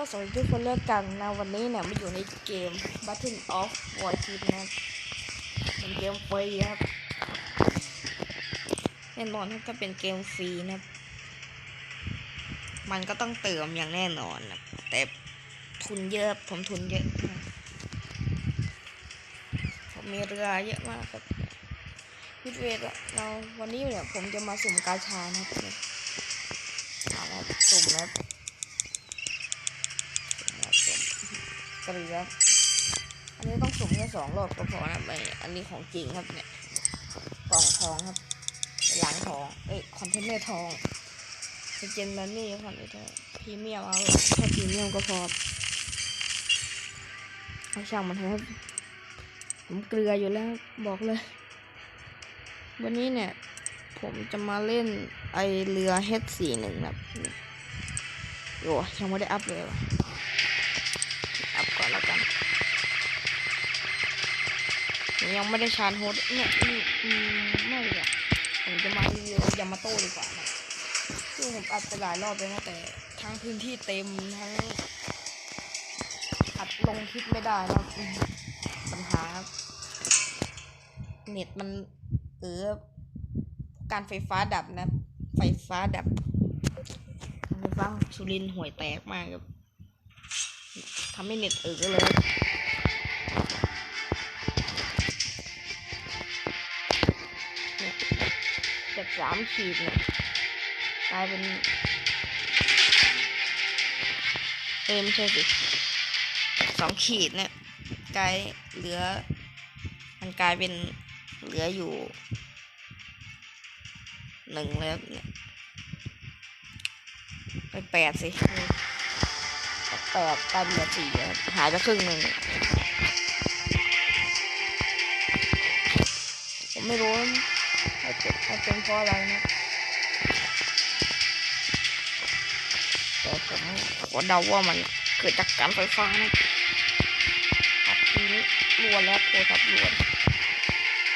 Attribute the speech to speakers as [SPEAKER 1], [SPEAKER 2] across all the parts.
[SPEAKER 1] ก็สวัสดีทุกคนเลิกกันนะวันนี้เนี่ยมาอยู่ในเกม Battle of War t e a m นะเป็นเกมฟรีครับแน่นอนครับก็เป็นเกมฟรีนะครับมันก็ต้องเติมอย่างแน่นอนนะแต่ทุนเยอะผมทุนเยอะผมมีเรือเยอะมากครับพิทเวทเราวันนี้เนี่ยผมจะมาสุ่มกาชานะครับเอาละสุ่มนะครับ นะครับผม เกลืออันนี้ต้องสุ่มแค่สองรอบก็พอนะไม่อันนี้ของจริงครับเนี่ยกล่องทองครับหลังทองเอ้ยคอนเทนเนอร์ทองเป็นเจนแมนนี่คอนเทนเนอพรีเมียมเอาแค่พรีเมียมก็พอเอาช่างมันเถอะผมเกลืออยู่แล้วบอกเลย วันนี้เนี่ย ผมจะมาเล่นไอเรือ H41 แบบโอ้ยังไม่ได้อัพเลยว่ะ ผมยังไม่ได้ชาร์จโฮสเนี่ยอือไม่ดีกว่าผมจะมารีวิวยามาโต้ดีกว่านะซึ่งผมอัดไปหลายรอบเลยนะแต่ทั้งพื้นที่เต็มทั้งอัดลงคลิปไม่ได้นะอืมปัญหา เน็ตมันเออการไฟฟ้าดับนะ ไฟฟ้าดับไฟฟ้าของสุรินห่วยแตกมากครับทำให้เน็ตเออเลย สามขีดเนี่ยกลายเป็นเออไม่ใช่สิสองขีดเนี่ยกลายเหลือ มันกลายเป็นเหลืออยู่หนึ่งแล้วเนี่ยไปแปดสิแปดกลายเป็นเหลือสี่หายไปครึ่งหนึ่งผมไม่รู้ มันเป็นเพราะอะไรนะแต่ผมขอเดาว่ามันเกิดจากการไฟฟ้านะตัดทีนี้รัวแล้วโทรศัพท์รัว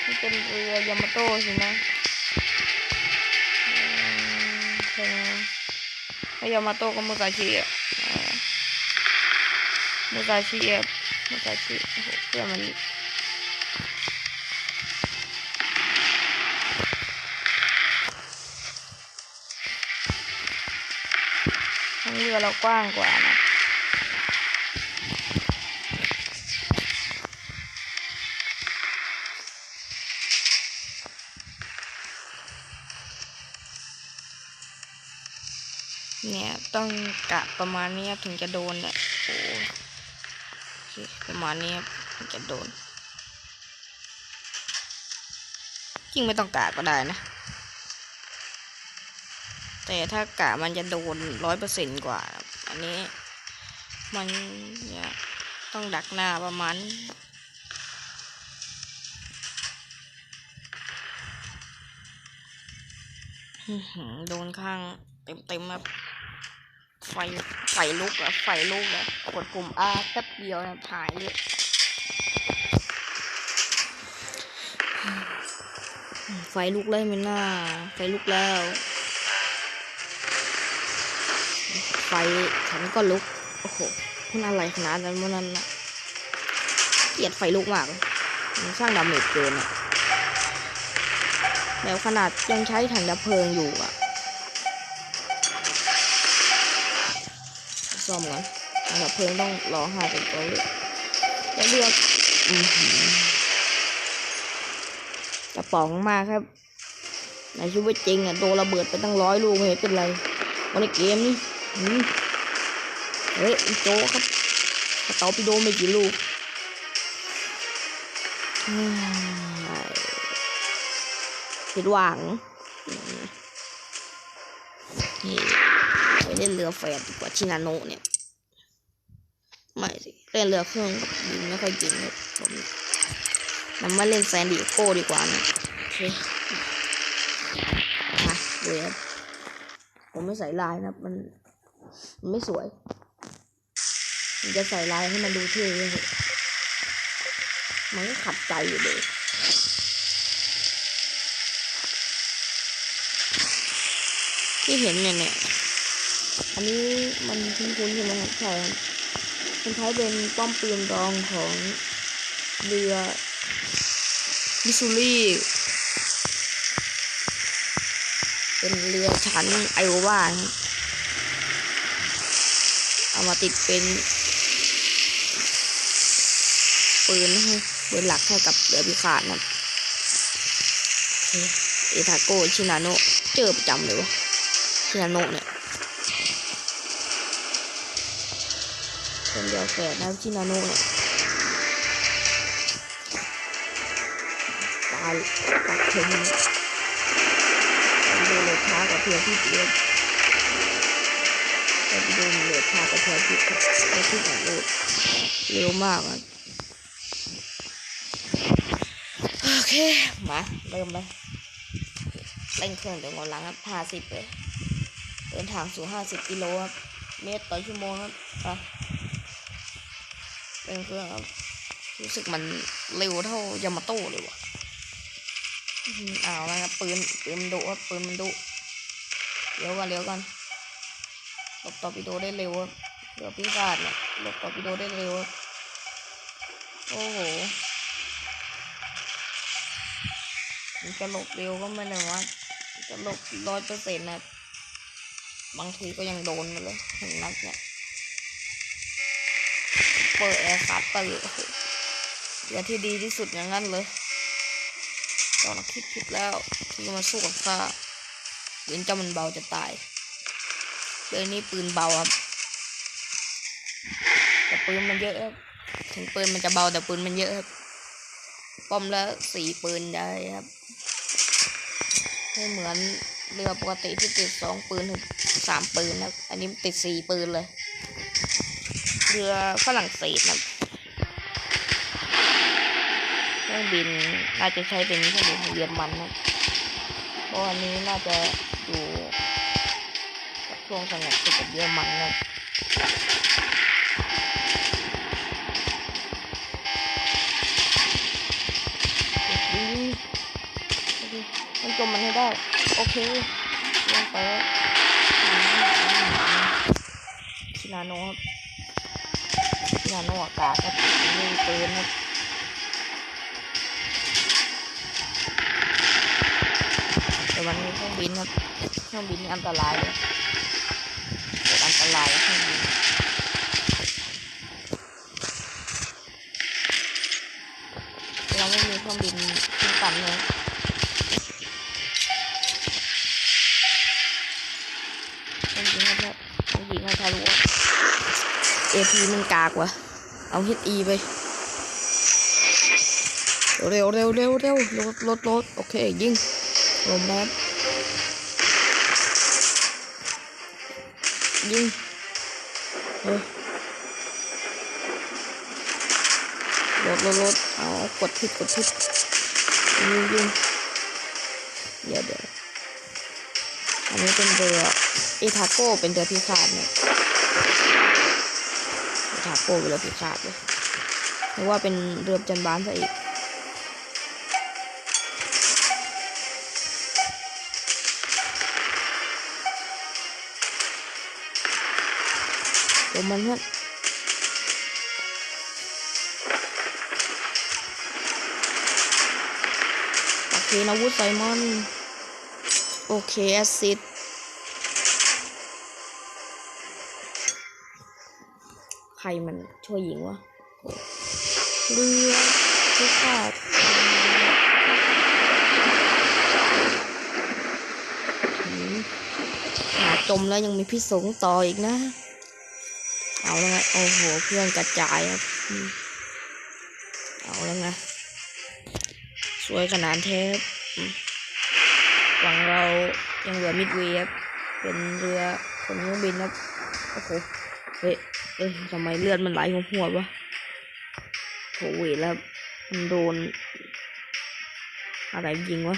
[SPEAKER 1] นี่เป็นเรือยามาโต้สินะใช่ไหมแล้วยามาโต้ก็มุซาชิอะมุซาชิครับมุซาชิโอ้โหเพื่อนมัน ทั้งเรือเรากว้างกว่านะเนี่ย ต้องกะประมาณนี้ครับถึงจะโดนเนี่ยโอ้โอเประมาณนี้ครับถึงจะโดนจริงไม่ต้องกะก็ได้นะ แต่ถ้ากะมันจะโดนร้อยเปอร์เซนต์กว่า อันนี้ มันเนี่ยต้องดักหน้าประมาณโดนข้างเต็มเต็มๆครับไฟไฟลุกอะไฟลุกอะกดปุ่ม R แป๊บเดียวนะหายเลยไฟลุกเลยไม่น่าไฟลุกแล้ว ฟฉันก็ลุก โอ้โหมันอะไรขนาดนั้นมันนั้นนะเกลียดไฟลุกมาก มันสร้างดาเมจเกินอะแล้วขนาดยังใช้ถังดับเพลิงอยู่อะซ่อมก่อนถังดับเพลิงต้องรอห้าเป็นตัวเลือกจะเลือกอือหือกระป๋องมาครับ ในชีวิตจริงอะโดนระเบิดไปตั้งร้อยลูกไม่เห็นเป็นไรวันในเกมนี่ เฮ้ยโจครับสเตาปิโดไม่กี่ลูกผิดหวังไปเล่นเรือแฟนดีกว่าชินาโนะเนี่ย ไม่สิเล่นเรือเครื่องกับยิงไม่ค่อยจริงเลยผมนำมาเล่นแซนดิโก้ดีกว่านะโอเคมาเรือผมไม่ใส่ลายนะมัน มันไม่สวยผมจะใส่ลายให้มันดูเท่เลยมันก็ขัดใจอยู่เลยที่เห็นเนี่ยเนี่ย อันนี้มันคุ้นๆใช่ไหมครับใช่ครับมันใช้เป็นป้อมปืนรองของเรือมิสซูรีเป็นเรือชั้นไอโอวาครับ เอามาติดเป็นปืนให้ปืนหลักให้กับเรือพิฆาตนะเอทาโกชินาโนเจอประจำเลยวะชินาโนเนี่ยเป็นเดียวแฝดนะชินาโนเนี่ยตายตัดเข็มดูเลยช้ากว่าเพียงที่เดียว แต่ดูมันเลยช้ากว่าเพียงที่ครับแต่ที่ของโลดเร็วมากอะโอเคมาเริ่มเลยเร่งเครื่องเดี๋ยวงอหลังครับห้าสิบเลยเดินทางสู่ห้าสิบกิโลครับเมตรต่อชั่วโมงครับไปเร่งเครื่องครับรู้สึกมันเร็วเท่ายามาโต้เลยว่ะอื้อหือเอาละครับปืนปืนมันดุครับปืนมันดุเลี้ยวกันเลี้ยวกัน หลบตอร์ปิโดได้เร็วครับเรือพิฆาตเนี่ยหลบตอร์ปิโดได้เร็วโอ้โหมันจะหลบเร็วก็ไม่ได้ว่าจะหลบร้อยเปอร์เซ็นต์นะบางทีก็ยังโดนมาเลยถึงนัดเนี่ยเปิดแอร์คัดไปเลยโอ้โหเรือที่ดีที่สุดอย่างนั้นเลยตอนคิดผิดแล้วที่จะมาสู้กับข้าเว้นเจ้ามันเบาจะตาย เรือนี้ปืนเบาครับแต่ปืนมันเยอะครับถึงปืนมันจะเบาแต่ปืนมันเยอะครับป้อมและสี่ปืนได้ครับไม่เหมือนเรือปกติที่ติดสองปืนถึงสามปืนนะครับอันนี้ติดสี่ปืนเลย เรือฝรั่งเศสนะครับเครื่องบินน่าจะใช้เป็นเครื่องบินเยอรมันนะครับเพราะอันนี้น่าจะอยู่ ช่วงสงบศึกกับเยอรมันนะมันจมมันให้ได้ โอเคลงไปแล้วชินาโนะครับชินาโนอากาศครับมีปืนครับแต่วันนี้เครื่องบินครับ เครื่องบินนี่อันตรายเลย อันตรายเครื่องบินเราไม่มีเครื่องบินคุ้มกันเลยต้องยิงครับเนี่ยต้องยิงให้ทะลุเอพีมันกากว่ะ เอาฮิตอีไป เร็วเร็วเร็วเร็วรถรถรถโอเค ยิงลมแบบ ยิงเฮ้ยรถรถรถเอากดผิดกดผิดยิงยิงเดี๋ยวเดี๋ยวอันนี้เป็นเรือเอทาโก้เป็นเรือพิฆาตเนี่ยเอทาโก้เป็นเรือพิฆาตเลยเรียกว่าเป็นเรือจันบานซะอีก ตัวมันเนี่ยโอเคนาวุธไซมอน โอเค แอสซิดใครมันช่วยหญิงวะเรือพิฆาตหืมหาจมแล้วยังมีพิษสงต่ออีกนะ เอาแล้วไงโอ้โหเพื่อนกระจายครับ เอาแล้วไงสวยขนาดเทพฝั่งเรายังเหลือมิดเวย์ครับเป็นเรือขนเครื่องบินครับโอ้โหเฮ้ยเอ้ยทำไมเลือดมันไหลหัวหัววะโถเวแล้วมันโดน อะไรยิงวะ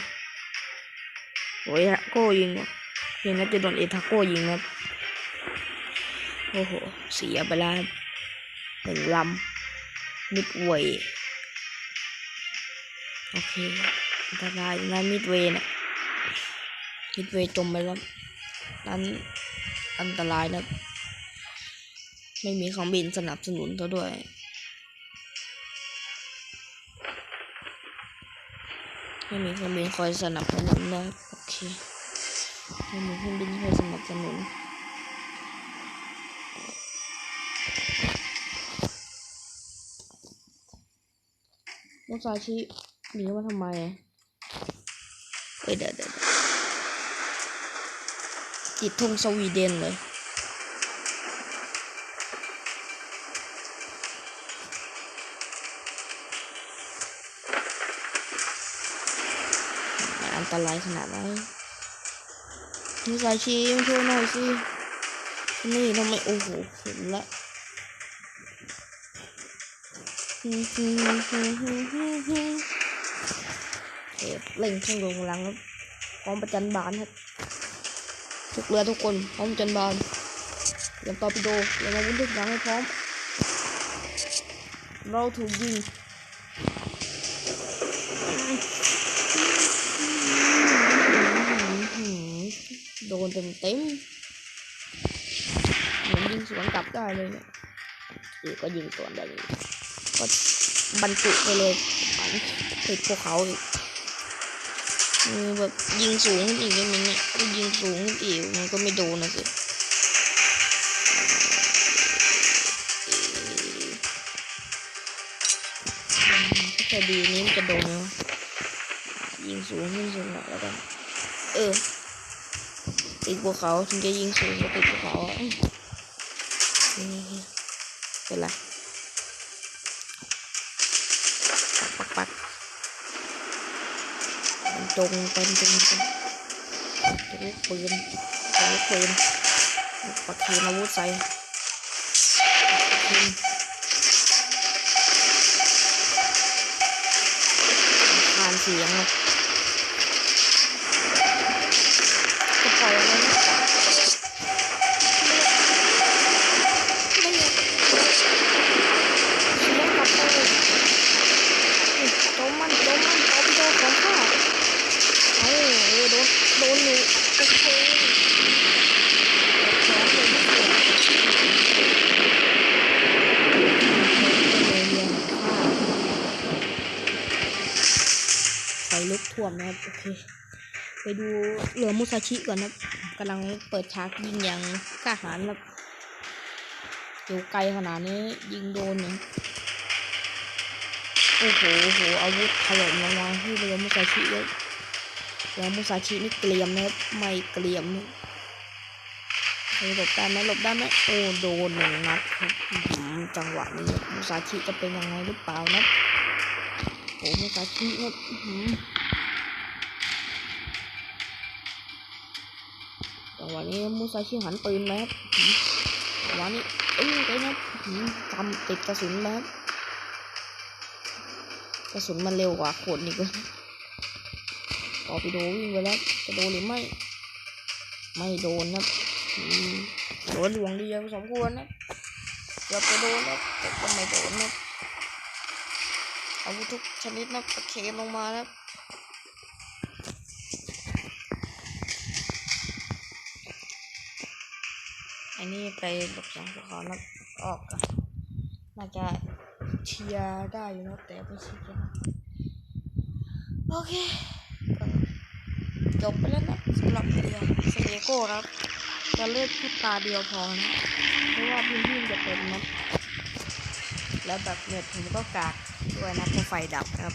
[SPEAKER 1] โอ้ยฮะโก้ยิงวะเพียงน่าจะโดนเอทาโก้ยิงครับ โอ้โห เสียไปแล้วหนึ่งลำมิดเวย์โอเคอันตรายนะมิดเวย์เนี่ยมิดเวย์จมไปแล้วนั้นอันตรายนะ ไม่มีเครื่องบินสนับสนุนซะด้วยไม่มีเครื่องบินคอยสนับสนุนนะโอเคไม่มีเครื่องบินคอยสนับสนุน มุซาชิหนีมาทำไมเอ้ยเดี๋ยวเดี๋ยวเดี๋ยวติดธงสวีเดนเลยอันตรายขนาดไหนมุซาชิมช่วยหน่อยสิ นี่ทำไมโอ้โหเห็นละ เอเล่งเครื่องลงพลังครับพร้อมประจันบานครับ ทุกเรือทุกคนพร้อมประจันบานเตรียมตอปิโดเตรียมอาวุธทุกอย่างให้พร้อม เราถูกยิงโดนเต็มเต็มเหมือนยิงสวนกลับได้เลยเนี่ยก็ยิงสวนได้เลย ก็บรรจุไปเลยอันติดภูเขาอีกเออแบบยิงสูงขึ้นอีกได้ไหมเนี่ยก็ยิงสูงขึ้นอีกมันก็ไม่โดนนะสิถ้าดีนี้มันจะโดนไหมวะยิงสูงขึ้นสูงหน่อยแล้วกันเออติดภูเขาถึงจะยิงสูงก็ติดภูเขาอะนี่เป็นไรปักปักปัก มันจงเต็มจงเป็นจะลูกปืนจะลูกปืนปักเคนอาวุธใส่ปักเคนผ่านเสียงเลยาชิก่อนนะกำลังเปิดฉากยิงอย่างกล้าหาญครับอยู่ไกลขนาดนี้ยิงโดนเนี่ยโอ้โหโอ้โหอาวุธถล่มลงมาที่เรือมุซาชิเลยแล้วมุซาชินี่เกลียมนะครับไม่เกลียมนะเฮ้ยหลบได้ไหมหลบได้ไหมโอ้โดนหนึ่งนัดครับจังหวะนี้มุซาชิจะเป็นยังไงหรือเปล่านะโอ้มุซาชิครับ จังหวะนี้มุซาชิหันปืนแล้วจังหวะนี้เอ้ยไปนะอื้อหือกำติดกระสุนแล้วกระสุนมันเร็วกว่าขนอีกเลยต่อไปโดวิ่งไปแล้วจะโดนหรือไม่ ไม่โดนนะโดนหลวงดียวสมควรนะเกือบจะโดนนะแต่ก็ไม่โดนนะอาวุธทุกชนิดนะตะเคมลงมานะ อันนี้ไปหลบเสียงพวกเขานะออกกันน่าจะเชียร์ได้อยู่นะแต่ไม่เชียร์โอเคจบไปแล้วนะสำหรับเรือสเตโก้ครับจะเลือกแค่ตาเดียวพอนะเพราะว่าพื้นที่จะเต็มนะแล้วแบบเน็ตผมก็กากด้วยนะเพราะไฟดับครับ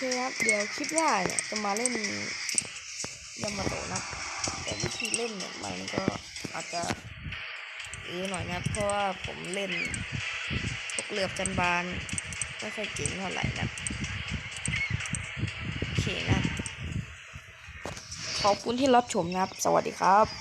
[SPEAKER 1] เคครับ เดี๋ยวคิดว่าเนี่ยจะมาเล่นยามาโตะนะ แต่วิธีเล่นเนี่ยมันก็อาจจะเออหน่อยนะเพราะว่าผมเล่นพวกเรือจันบานไม่ค่อยเก่งเท่าไหร่นะโอเคนะ ขอบคุณที่รับชมนะครับ สวัสดีครับ